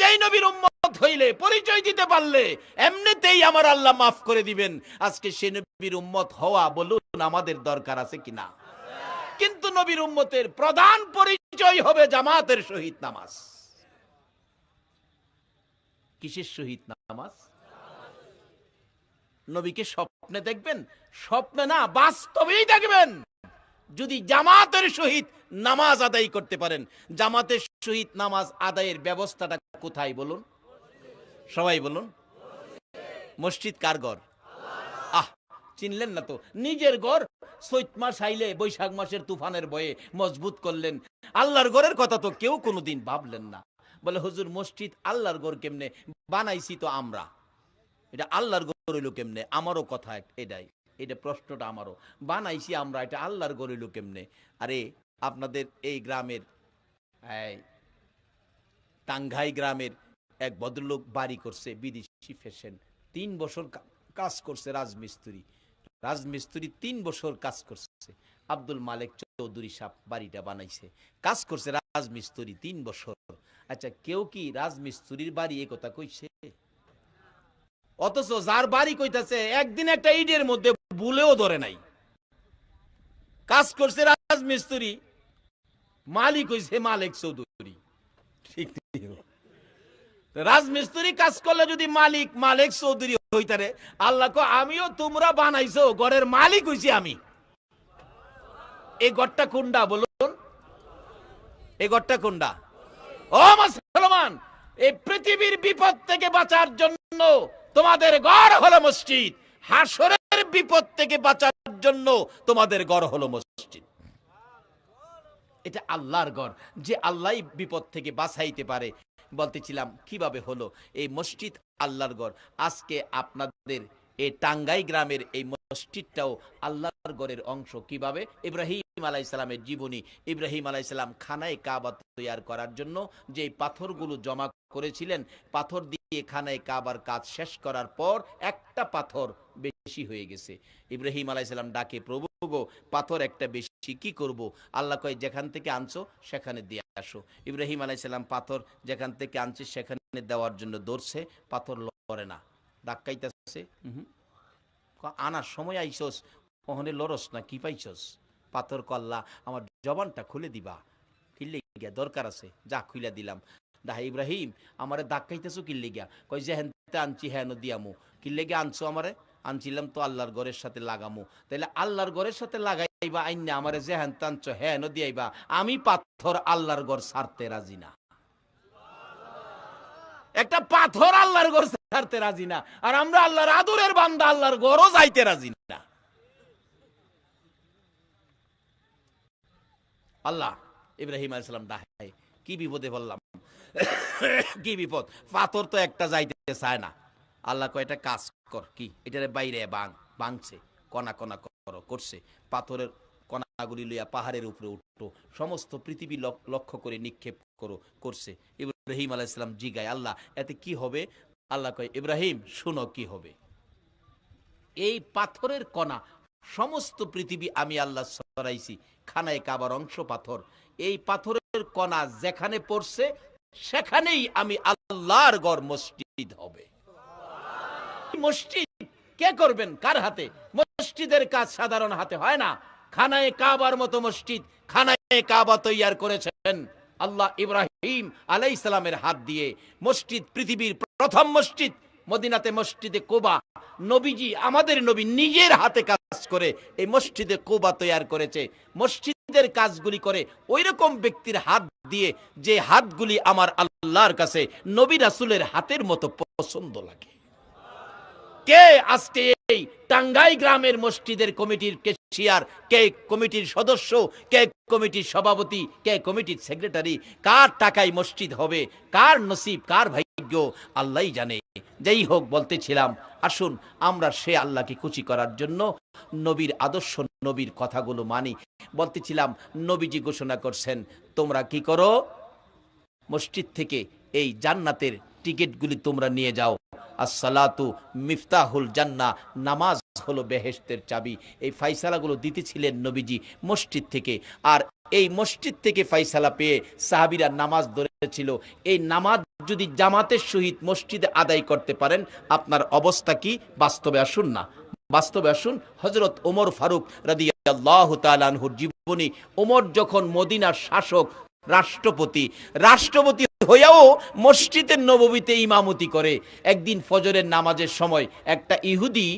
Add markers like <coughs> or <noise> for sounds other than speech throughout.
যেই নবীর উম্মত হইলে, পরিচয় দিতে পারলে, এমনিতেই আমার আল্লাহ মাফ করে দিবেন। আজকে সে নবীর উম্মত হওয়া বলুন আমাদের দরকার আছে কিনা কিন্তু নবীর উম্মতের প্রধান পরিচয় হবে জামাতের সহিত নামাজ। কিসের সহিত নামাজ? নবীকে স্বপ্নে দেখবেন, স্বপ্নে না, বাস্তবেই দেখবেন। যদি জামাতের সহিত নামাজ আদায় করতে পারেন। জামাতের সহিত নামাজ আদায়ের ব্যবস্থাটা কোথায় বলুন? সবাই বলুন। মসজিদ কার ঘর? আহ, চিনলেন না তো? নিজের ঘর চৈত মাস আইলে বৈশাখ মাসের তুফানের বয়ে মজবুত করলেন। আল্লাহর ঘরের কথা তো কেউ কোনোদিন ভাবলেন না। বলে, হুজুর, মসজিদ আল্লাহর ঘর কেমনে? বানাইছি তো আমরা। এটা আল্লাহর ঘর হইল কেমনে? আমারও কথা এটাই। এটা প্রশ্নটা আমারও। বানাইছি আমরা, এটা আল্লাহর হইল কেমনে? আরে আপনাদের এই গ্রামের টাঙ্ঘাই গ্রামের এক ভদ্রলোক বাড়ি করছে, বিদেশি ফ্যাশন তিন বছর কাজ করছে রাজমিস্ত্রি। রাজমিস্ত্রি তিন বছর কাজ করছে। আব্দুল মালিক চৌধুরী সাহ বাড়িটা বানাইছে। কাজ করছে রাজমিস্ত্রি তিন বছর। আচ্ছা কেউ কি রাজমিস্ত্রির বাড়ি এ কথা কইছে? অথচ যার বাড়ি কইতাছে, একদিন একটা ইটের মধ্যে ভুলেও ধরে নাই। কাজ করছে রাজমিস্ত্রি। মালিক হইছে মালিক চৌধুরী। ঠিক রাজমিস্ত্রি কাজ করলে যদি মালিক মালিক চৌধুরী হইতারে, আল্লাহ কো আমিও তোমরা বানাইছো, ঘরের মালিক হইছি আমি। এই ঘরটা কোনটা বলুন? এই ঘরটা কোনটা ও মুসলমান, এই পৃথিবীর বিপদ থেকে বাঁচার জন্য তোমাদের গড় হলো মসজিদ। হাসরের বিপদ থেকে বাঁচার জন্য তোমাদের গড় হলো মসজিদ। এটা আল্লাহর গড় যে আল্লাহ বিপদ থেকে বাঁচাইতে পারে। বলতেছিলাম, কীভাবে হলো? এই মসজিদ আল্লাহর গড় আজকে আপনাদের এই টাঙ্গাই গ্রামের এই মসজিদটাও আল্লাহর গড়ের অংশ। কীভাবে? ইব্রাহিম আলাইসালামের জীবনী। ইব্রাহিম আলাইসালাম খানায় কাবা তৈয়ার করার জন্য যে পাথরগুলো জমা করেছিলেন, পাথর দিয়ে খানায় কাবার কাজ শেষ করার পর একটা পাথর বেশি হয়ে গেছে। ইব্রাহিম আলাইসালাম ডাকে, প্রভু গো, পাথর একটা বেশি কি করব। আল্লাহ কয়, যেখান থেকে আনছো, সেখানে দিয়ে আসো। ইব্রাহিম আলাইসাল্লাম পাথর যেখান থেকে আনছে, সেখানে দেওয়ার জন্য দৌড়ছে, পাথর লড়ে না। ধাক্কাইতেছে আনার সময় আইসস ওখানে লড়স না, কি পাইছস? পাথর কল্লা আমার জবানটা খুলে দিবা। কিল্লে গিয়া দরকার আছে, যা খুলে দিলাম। দাহা ইব্রাহিম, আমারে ধাক্কাইতেছো কিল্লে গিয়া কই যে হেনতে আনছি হ্যাঁ দিয়ামু। কিল্লে গিয়া আনছো আমারে? আনছিলাম তো আল্লাহর ঘরের সাথে লাগামু। তাহলে আল্লাহর ঘরের সাথে লাগাইবা আইনা আমারে হ্যান টানছো হ্যাঁ দিয়াইবা। আমি পাথর আল্লাহর ঘর সারতে রাজি না। একটা পাথর আল্লাহর ঘর ছাড়তে রাজি না। আর আমরা আল্লাহর আদরের বান্দা, আল্লাহর ঘরও যাইতে রাজি না। আল্লাহ, ইব্রাহিম আলাইসালাম ডাহাই কি বিপদে বললাম <coughs> কি বিপদ? পাথর তো একটা যাইতে চায় না। আল্লাহ কয়টা কাজ কর। কি? এটারে বাইরে বাং, বাংছে, কণা কণা করো, করছে। পাথরের কণাগুলি লইয়া পাহাড়ের উপরে উঠতো সমস্ত পৃথিবী লক্ষ্য করে নিক্ষেপ করো, করছে। ইব্রাহিম আলাইসালাম জিগায়, আল্লাহ, এতে কি হবে? আল্লাহ কয়, ইব্রাহিম, শুনো কি হবে। এই পাথরের কণা, সমস্ত পৃথিবী আমি আল্লাহ সরাইছি। খানায় কাবার অংশ পাথর। এই পাথরের কণা যেখানে পড়ছে, সেখানেই আমি আল্লাহর গড় মসজিদ হবে। মসজিদ। কে করবেন? কার হাতে? মসজিদের কাজ সাধারণ হাতে হয় না। খানায় কাবার মতো মসজিদ, খানায় কাবা তৈয়ার করেছেন আল্লাহ ইব্রাহিম আলাই সালামের হাত দিয়ে। মসজিদ পৃথিবীর প্রথম মসজিদ, মদিনাতে মসজিদে কোবা। নবীজি আমাদের নবী নিজের হাতে কাজ করে এই মসজিদে কোবা তৈয়ার করেছে। মসজিদের কাজগুলি করে ওই রকম ব্যক্তির হাত দিয়ে যে হাতগুলি আমার আল্লাহর কাছে নবী রাসুলের হাতের মতো পছন্দ লাগে। কে আজকে এই টাঙ্গাই গ্রামের মসজিদের কমিটির কেশিয়ার, কে কমিটির সদস্য, কে কমিটির সভাপতি, কে কমিটির সেক্রেটারি, কার টাকায় মসজিদ হবে, কার নসিব, কার ভাগ্য, আল্লাহই জানে। যেই হোক বলতেছিলাম, আসুন আমরা সে আল্লাহকে খুশি করার জন্য নবীর আদর্শ, নবীর কথাগুলো মানি। বলতেছিলাম, নবীজি ঘোষণা করছেন, তোমরা কি করো? মসজিদ থেকে এই জান্নাতের টিকিটগুলি তোমরা নিয়ে যাও। আসসালাতু মিফতাহুল জান্না নামাজ হলো বেহেশতের চাবি। এই ফাইসালাগুলো দিতেছিলেন নবীজি মসজিদ থেকে। আর এই মসজিদ থেকে ফাইসালা পেয়ে সাহাবিরা নামাজ ধরেছিল। এই নামাজ যদি জামাতের সহিত মসজিদে আদায় করতে পারেন, আপনার অবস্থা কি? বাস্তবে আসুন না। বাস্তবে আসুন হজরত ওমর ফারুক রাদি আল্লাহ তালানহুর জীবনী। ওমর যখন মদিনার শাসক, রাষ্ট্রপতি রাষ্ট্রপতি হয়েও মসজিদের নববীতে ইমামতি করে। একদিন ফজরের নামাজের সময় একটা ইহুদি,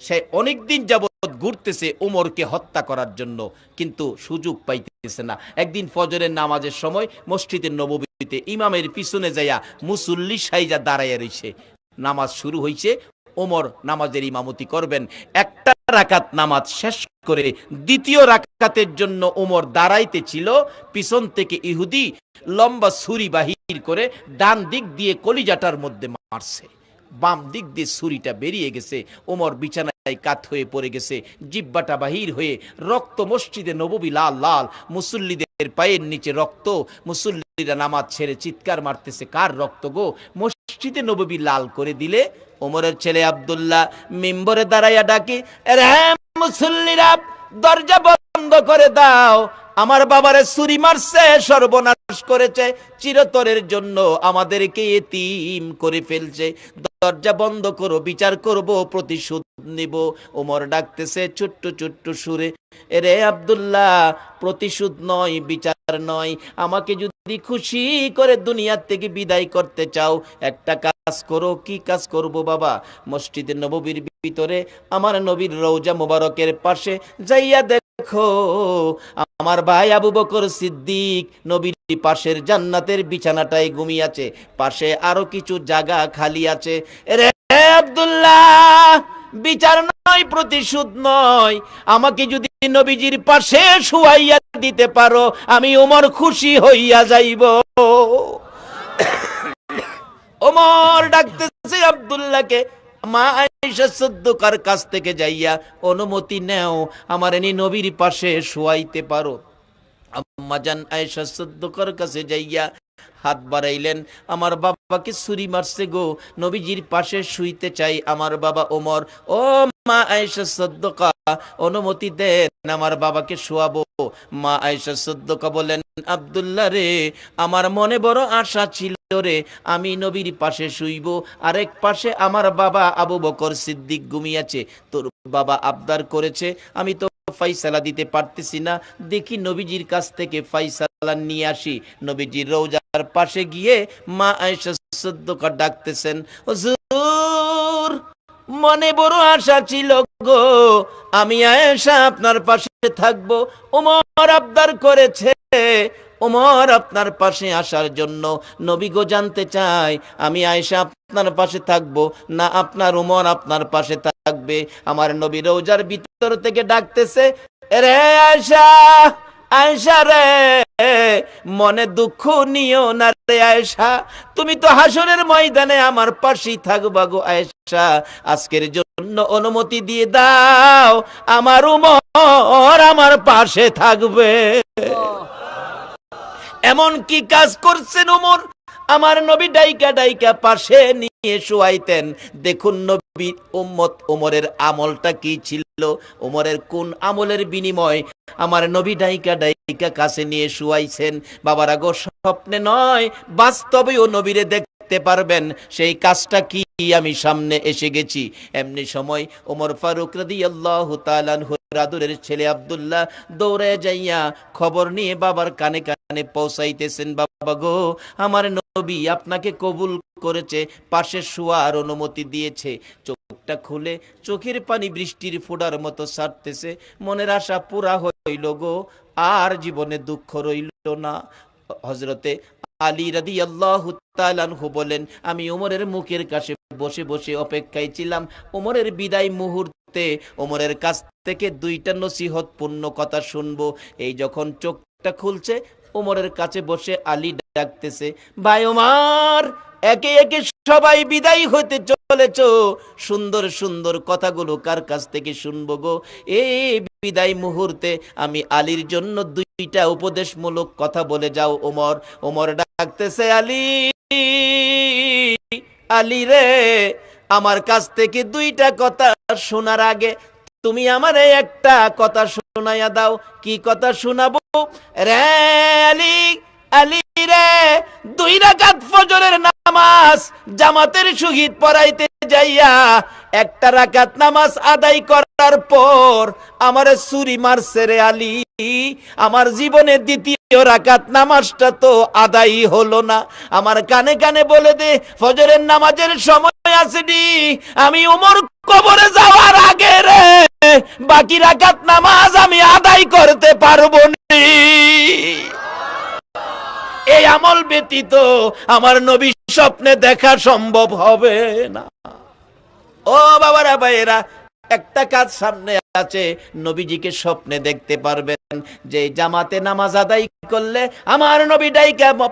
সে অনেকদিন যাবৎ ঘুরতেছে ওমরকে হত্যা করার জন্য, কিন্তু সুযোগ পাইতেছে না। একদিন ফজরের নামাজের সময় মসজিদের নববীতে ইমামের পিছনে যাইয়া মুসল্লি সাইজা দাঁড়াইয়া রইছে। নামাজ শুরু হইছে ওমর নামাজের ইমামতি করবেন। একটা রাকাত নামাজ শেষ করে দ্বিতীয় রাকাতের জন্য ওমর দাঁড়াইতে ছিল, পিছন থেকে ইহুদি লম্বা ছুরি বাহির করে ডান দিক দিয়ে কলিজাটার মধ্যে মারছে। বাম দিক দিয়ে ছুরিটা বেরিয়ে গেছে ওমর বিছানায় কাত হয়ে পড়ে গেছে, জিব্বাটা বাহির হয়ে রক্ত মসজিদে নববী লাল লাল, মুসল্লিদের পায়ের নিচে রক্ত, মুসল্লিরা নামাজ ছেড়ে চিৎকার মারতেছে, কার রক্ত গো? মসজিদে নববী লাল করে দিলে ওমরের ছেলে আব্দুল্লাহ মেম্বরে দাঁড়াইয়া ডাকে মুসল্লিরা, দরজা বন্ধ করে দাও। আমার বাবারে চুরি মারছে, সর্বনাশ করেছে, চিরতরের জন্য আমাদেরকে এতিম করে ফেলছে। দরজা বন্ধ করো, বিচার করব, প্রতিশোধ নিব। ওমর ডাকতেছে ছোট্ট ছোট্ট সুরে রে আব্দুল্লাহ, প্রতিশোধ নয়, বিচার নয়। আমাকে যদি খুশি করে দুনিয়ার থেকে বিদায় করতে চাও, একটা কাজ করো। কি কাজ করব বাবা? মসজিদের নববীর ভিতরে, আমার নবীর রৌজা মোবারকের পাশে, যাইয়া দেখো আমার ভাই আবু বকর সিদ্দিক নবীর পাশের জান্নাতের বিছানাটায় ঘুমিয়ে পাশে আরও কিছু জায়গা খালি আছে। রে আব্দুল্লাহ, বিচার নয়, প্রতিশোধ নয়। আমাকে যদি নবীজির পাশে শুয়াইয়া দিতে পারো, আমি ওমর খুশি হইয়া যাইব। <coughs> ওমর ডাকতেছে আব্দুল্লাহকে মা আয়েশা সদ্দকার কাছ থেকে যাইয়া অনুমতি নেও, আমার এনি নবীর পাশে শুয়াইতে পারো। আয়েশা কাছে যাইয়া হাত বাড়াইলেন, আমার বাবাকে ছুরি মারছে গো, নবীজির পাশে শুইতে চাই আমার বাবা ওমর। ও মা আয়েশা সদ্দকা, অনুমতি দেন, আমার বাবাকে শোয়াবো। মা আয়েশা সদ্দকা বলেন, আব্দুল্লাহ রে, আমার মনে বড় আশা ছিল রে আমি নবীর পাশে শুইব, আরেক পাশে আমার বাবা আবু বকর সিদ্দিক ঘুমিয়েছে। তোর বাবা আবদার করেছে, আমি তো ফাইসালা দিতে পারতেছি না। দেখি নবীজির কাছ থেকে ফাইসালা নিয়ে আসি। নবীজির রৌজার পাশে গিয়ে মা সদ্দকা ডাকতেছেন, হুজুর, মনে বড় আশা ছিল গো, আমি আয়েশা আপনার পাশে থাকব। ওমর আবদার করেছে ওমর আপনার পাশে আসার জন্য। নবী গো জানতে চাই, আমি আয়েশা আপনার পাশে থাকব, না আপনার ওমর আপনার পাশে থাকবে? আমার নবী রোজার ভিতর থেকে ডাকতেছে রে আয়েশা আয়েশা রে, মনে দুঃখ নিও না রে আয়েশা। তুমি তো হাসনের ময়দানে আমার পাশেই থাকবা গো আয়েশা। আজকের জন্য অনুমতি দিয়ে দাও, আমার উমর আমার পাশে থাকবে। এমন কি কাজ করছেন উমর? আমার নবী ডাইকা ডাইকা পাশে নিয়ে শুয়াইতেন। দেখুন নবী, উম্মত উমরের আমলটা কি ছিল? উমরের কোন আমলের বিনিময়? আমার নবী ডাইকা ডাইকা কাছে নিয়ে শুয়াইছেন। বাবার গো, স্বপ্নে নয় বাস্তবে ও নবীরে দেখতে পারবেন। সেই কাজটা কি? আমি সামনে এসে গেছি। এমনি সময় ওমর ফারুক রাদি আল্লাহ রাদুরের ছেলে আবদুল্লাহ দৌড়ে যাইয়া খবর নিয়ে বাবার কানে কানে পৌঁছাইতেছেন, বাবা গো, আমার নবী আপনাকে কবুল করেছে, পাশে শোয়ার অনুমতি দিয়েছে। চোখটা খুলে চোখের পানি বৃষ্টির ফোড়ার মতো ছাড়তেছে মনের আশা পুরা হইল গো, আর জীবনে দুঃখ রইল না। হজরতে আলী রাদি আল্লাহ বলেন, আমি উমরের মুখের কাছে বসে বসে অপেক্ষায় ছিলাম, উমরের বিদায় মুহূর্তে উমরের কাছ থেকে দুইটা নসিহত পূর্ণ কথা শুনব। এই যখন চোখটা খুলছে উমরের কাছে বসে আলী ডাকতেছে, ভাই ওমর, একে একে সবাই বিদায় হতে চলেছ। সুন্দর সুন্দর কথাগুলো কার কাছ থেকে শুনব গো? এই বিদায় মুহূর্তে আমি আলীর জন্য দুইটা উপদেশমূলক কথা বলে যাও, ওমর। ওমর ডাকতেছে, আলী আলী রে আমার কাছ থেকে দুইটা কথা শোনার আগে তুমি আমারে একটা কথা শোনাইয়া দাও। কি কথা শোনাবো? রে আলী আলী রে, দুই রাকাত ফজরের নামাজ জামাতের সহিত পড়াইতে যাইয়া একটা রাকাত নামাজ আদায় করার পর আমার সুরি মারছে রে আলী। আমার জীবনে দ্বিতীয় নামাজটা তো আদায় হলো না। আমার কানে কানে বলে দে, ফজরের নামাজের সময় ডি আমি কবরে যাওয়ার আগে রে, বাকি রাকাত নামাজ আমি আদায় করতে পারব এই আমল ব্যতীত আমার নবী স্বপ্নে দেখা সম্ভব হবে না। ও বাবারা, ভাইয়েরা একটা কাজ সামনে আছে, নবীজিকে স্বপ্নে দেখতে পারবেন। যে জামাতে নামাজ আদায় করলে আমার নবী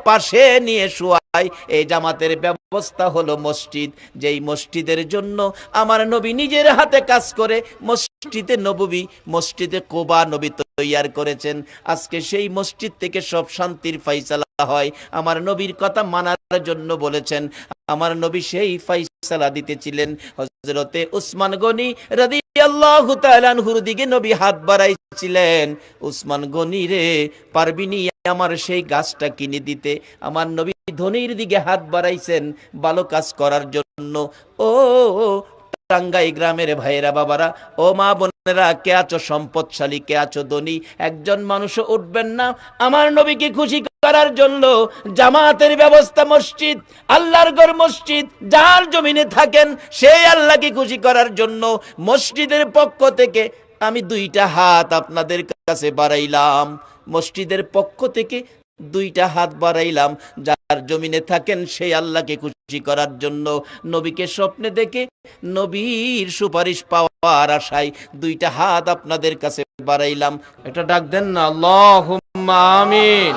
পাশে নিয়ে শুয়াই এই জামাতের ব্যবস্থা হলো মসজিদ। যেই মসজিদের জন্য আমার নবী নিজের হাতে কাজ করে, মসজিদে নববী, মসজিদে কোবা নবী তৈয়ার করেছেন। আজকে সেই মসজিদ থেকে সব শান্তির ফাইসালা হয়। আমার নবীর কথা মানার জন্য বলেছেন। আমার নবী সেই ফাইসালা দিতেছিলেন। হজরতে উসমান গনি রাদিয়াল্লাহু তাআলা আনহুর দিকে নবী হাত বাড়াইছিলেন। উসমান গনি রে পারবিনি আমার সেই গাছটা কিনে দিতে। আমার নবী ধনির দিকে হাত বাড়াইছেন ভালো কাজ করার জন্য। ও টাঙ্গাই গ্রামের ভাইয়েরা, বাবারা, ও মা বোনেরা, কে আছো সম্পদশালী, কে আছো ধনী? একজন মানুষ উঠবেন না। আমার নবীকে খুশি করার জন্য জামাতের ব্যবস্থা মসজিদ, আল্লাহর ঘর মসজিদ, যার জমিনে থাকেন সেই আল্লাহকে খুশি করার জন্য মসজিদের পক্ষ থেকে আমি দুইটা হাত আপনাদের কাছে বাড়াইলাম। মসজিদের পক্ষ থেকে দুইটা হাত বাড়াইলাম, যার জমিনে থাকেন সেই আল্লাহকে খুশি করার জন্য। নবীকে স্বপ্নে দেখে নবীর সুপারিশ পাওয়ার আশায় দুইটা হাত আপনাদের কাছে বাড়াইলাম। একটা ডাক দেন না আল্লাহ আমিন।